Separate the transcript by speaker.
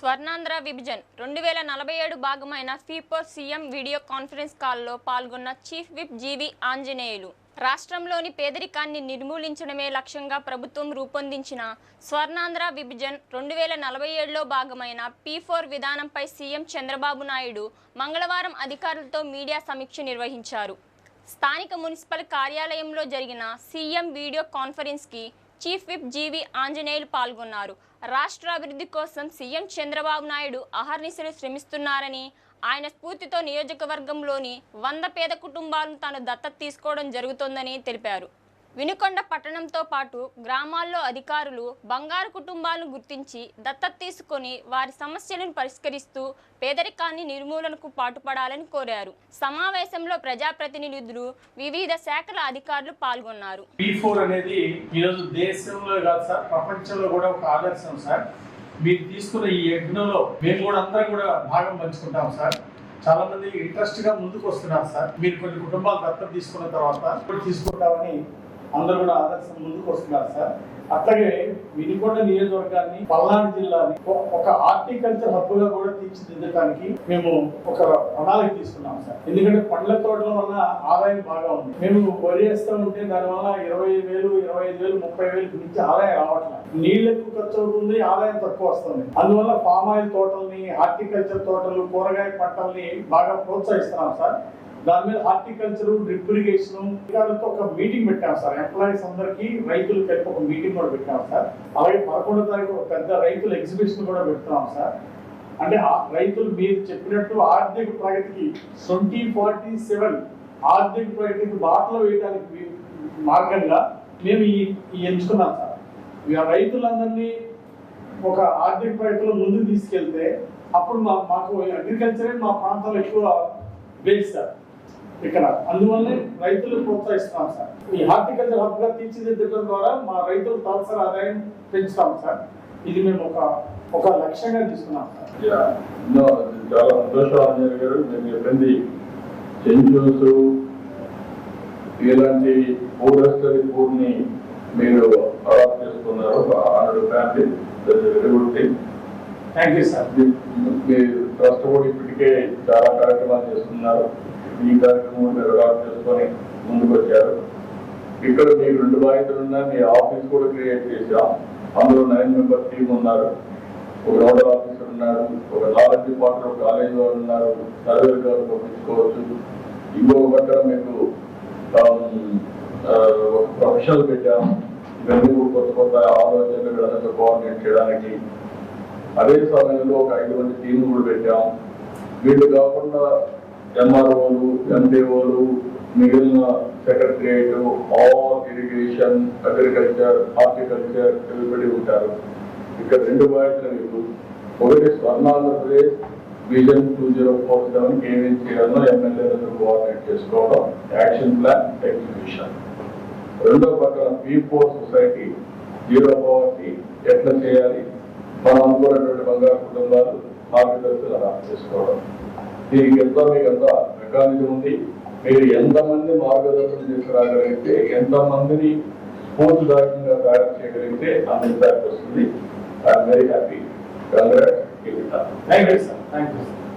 Speaker 1: స్వర్ణాంధ్ర విభజన్. రెండు వేల నలభై ఏడు భాగమైన ఫీపోర్ సీఎం వీడియో కాన్ఫరెన్స్ కాల్లో పాల్గొన్న చీఫ్ విప్ జీవి ఆంజనేయులు. రాష్ట్రంలోని పేదరికాన్ని నిర్మూలించడమే లక్ష్యంగా ప్రభుత్వం రూపొందించిన స్వర్ణాంధ్ర విభజన్ రెండు వేల నలభై ఏడులో భాగమైన పీ ఫోర్ విధానంపై సీఎం చంద్రబాబు నాయుడు మంగళవారం అధికారులతో మీడియా సమీక్ష నిర్వహించారు. స్థానిక మున్సిపల్ కార్యాలయంలో జరిగిన సీఎం వీడియో కాన్ఫరెన్స్కి చీఫ్ విప్ జీవి ఆంజనేయులు పాల్గొన్నారు. రాష్ట్ర అభివృద్ధి కోసం సీఎం చంద్రబాబు నాయుడు అహర్నిశలు శ్రమిస్తున్నారని ఆయన స్ఫూర్తితో నియోజకవర్గంలోని వంద పేద కుటుంబాలను తాను దత్తత తీసుకోవడం జరుగుతోందని తెలిపారు. వినుకొండ పట్టణంతో పాటు గ్రామాల్లో అధికారులు బంగారు కుటుంబాలను గుర్తించి దత్తత తీసుకొని వారి సమస్యలను పరిష్కరిస్తూ పేదరికాన్ని నిర్మూలనకు పాటుపడాలని కోరారు. సమావేశంలో ప్రజాప్రతినిధులు వివిధ శాఖల అధికారులు పాల్గొన్నారు.
Speaker 2: అనేది ఈరోజు దేశంలో కాదు సార్ ప్రపంచంలో కూడా ఒక ఆదర్శం సార్. మీరు తీసుకున్న ఈ యజ్ఞంలో మేము కూడా అందరం కూడా భాగం పంచుకుంటాం సార్. చాలా మంది ఇంట్రెస్ట్గా ముందుకు వస్తున్నారు సార్. మీరు కొన్ని కుటుంబాలు దత్తత తీసుకున్న తర్వాత తీసుకుంటామని అందరూ కూడా ఆదర్శం ముందుకు వస్తున్నారు సార్. అట్లాగే వినికొండ నియోజకవర్గాన్ని పల్నాడు జిల్లాని ఒక హార్టికల్చర్ హబ్గా కూడా తీర్చిదిద్దడానికి మేము ఒక ప్రణాళిక తీసుకున్నాం సార్. ఎందుకంటే పండ్ల తోటల వల్ల ఆదాయం బాగా ఉంది. మేము వరి వేస్తూ ఉంటే దానివల్ల ఇరవై వేలు ఇరవై ఐదు వేలు ముప్పై వేలు మించి ఆదాయం రావట్లేదు. నీళ్ళు ఎక్కువ ఖర్చు అవుతుంది ఆదాయం తక్కువ వస్తుంది. అందువల్ల పామ్ ఆయిల్ తోటల్ని హార్టికల్చర్ తోటలు కూరగాయ పంటల్ని బాగా ప్రోత్సహిస్తున్నాం సార్. దాని మీద హార్టికల్చర్ డ్రిప్ ఇరిగేషన్ ఒక మీటింగ్ పెట్టాం సార్. ఎంప్లాయీస్ అందరికి రైతులు కలిపి ఒక మీటింగ్ కూడా పెట్టాం సార్. అలాగే పదకొండో తారీఖు ఒక పెద్ద రైతుల ఎగ్జిబిషన్ కూడా పెడుతున్నాం సార్. అంటే ఆ రైతులు మీరు చెప్పినట్టు ఆర్థిక ప్రగతికి ట్వంటీ ఫార్టీ సెవెన్ ఆర్థిక ప్రగతికి బాటలో వేయడానికి మార్గంగా మేము ఈ ఈ ఎంచుకున్నాం సార్. ఇక రైతులందరినీ ఒక ఆర్థిక ప్రగతిలో ముందుకు తీసుకెళ్తే అప్పుడు మా మాకు అగ్రికల్చరే మా ప్రాంతంలో ఎక్కువ బేస్ సార్. ఇక్కడ. అందువల్లే రైతులు ప్రోత్సహిస్తున్నాం సార్. ఈ హార్టికల్చర్ హబ్గా తీర్చిదిద్దడం ద్వారా మా రైతులు తలసరి ఆదాయం పెంచుతాం సార్. ఇది మేము ఒక ఒక లక్ష్యంగా తీసుకున్నాం సార్.
Speaker 3: చాలా సంతోషం ఆంజనేయ గారు. నేను చెప్పింది సెంచూస్ ఇలాంటి పూరస్టరీ ఫుడ్ని మీరు అడాప్ట్ చేసుకున్నారు. Hundred family very good thing
Speaker 2: thank you sir.
Speaker 3: మీరు ట్రస్ట్ కూడా ఇప్పటికే చాలా కార్యక్రమాలు చేస్తున్నారు. ఈ కార్యక్రమం మీరు చేసుకొని ముందుకు వచ్చారు ఇక్కడ మీ రెండు బాధ్యతలు ఉన్నాయి మీ ఆఫీస్ కూడా క్రియేట్ చేశాం. అందులో నైన్ మెంబర్ టీమ్ ఉన్నారు. ఒక నోడల్ ఆఫీసర్ ఉన్నారు ఒక నాలెడ్జ్ డిపార్ట్మెంట్ కాలేజ్ వాళ్ళు ఉన్నారు సర్వే గారు పంపించుకోవచ్చు. ఇంకొక పక్కన మీకు um, ఒక ప్రొఫెషనల్ పెట్టాం. ఇవన్నీ కొత్త కొత్త ఆలోచనలు వీళ్ళందరూ కోఆర్డినేట్ చేయడానికి. అదే సమయంలో ఒక ఐదు మంది టీం కూడా పెట్టాం. వీళ్ళు కాకుండా ఎంఆర్ఓలు ఎంపీఓలు మిగిలిన secretariat all irrigation agriculture horticulture నిలబడి ఉంటారు. ఇక్కడ రెండు బాధ్యతలు మీకు ఒకటి Swarnandhra Pradesh vision two zero four seven ఏమేం చేయాలో ఎమ్మెల్యేలతో కోఆర్డినేట్ చేసుకోవడం యాక్షన్ ప్లాన్ ఎగ్జిక్యూషన్ రెండో పక్కన P four society zero poverty ఎట్లా చేయాలి? మనం అనుకున్నటువంటి బంగారు కుటుంబాలు మార్గదర్శకులు అడాప్ట్ చేసుకోవడం. దీనికి ఎంత మీకు ఎంత మెకానిజం ఉంది. మీరు ఎంతమంది మార్గదర్శనం తీసుకురాగలిగితే ఎంతమందిని స్ఫూర్తిదాయకంగా తయారు చేయగలిగితే అంత ఇంపాక్ట్ వస్తుంది I'm very happy congrats
Speaker 2: thank you sir thank you sir